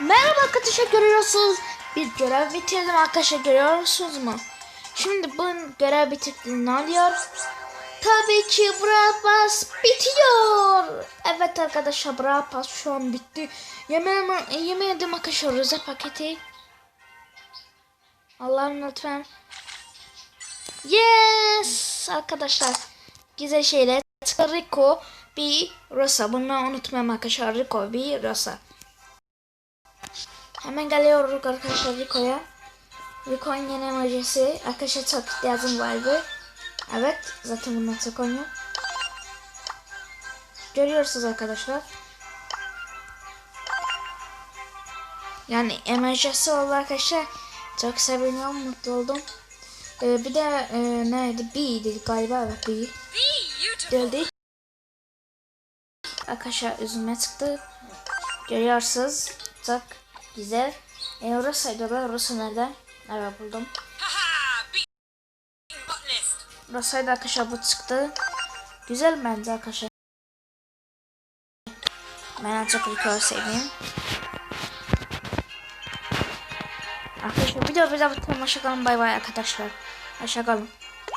Merhaba arkadaşlar görüyorsunuz. Bir görev bitirdim arkadaşlar görüyorsunuz mu? Şimdi bu görev bitirdiğinde ne oluyor? Tabii ki Brawl Pass bitiyor. Evet arkadaşlar Brawl Pass şu an bitti. Yemeğimi, yemin ederim arkadaşlar rıza paketi. Allah'ım lütfen. Yes arkadaşlar. Güzel şeyler. Rico bir Rosa. Bunu unutmayın arkadaşlar. Rico bir Rosa. Hemen geliyoruz arkadaşlar Rico'ya. Rico'nun yeni emojisi. Arkadaşlar çok ihtiyacım vardı. Evet. Zaten bundan çok oynuyor. Görüyorsunuz arkadaşlar. Yani emojisi oldu arkadaşlar. Çok seviniyorum. Mutlu oldum. Ee, bir de e, neydi? B dedik galiba. Evet B. Geldik. Arkadaşlar üzüme çıktı. Görüyorsunuz. Çok güzel. E, orasıydı da orası nerede? Evet buldum. Orasıydı arkadaşlar bu çıktı. Güzel bence arkadaşlar. Ben en çok Rico'yu sevdiğim. Arkadaşlar bir de bir de hoşçakalın bay bay arkadaşlar. Hoşçakalın.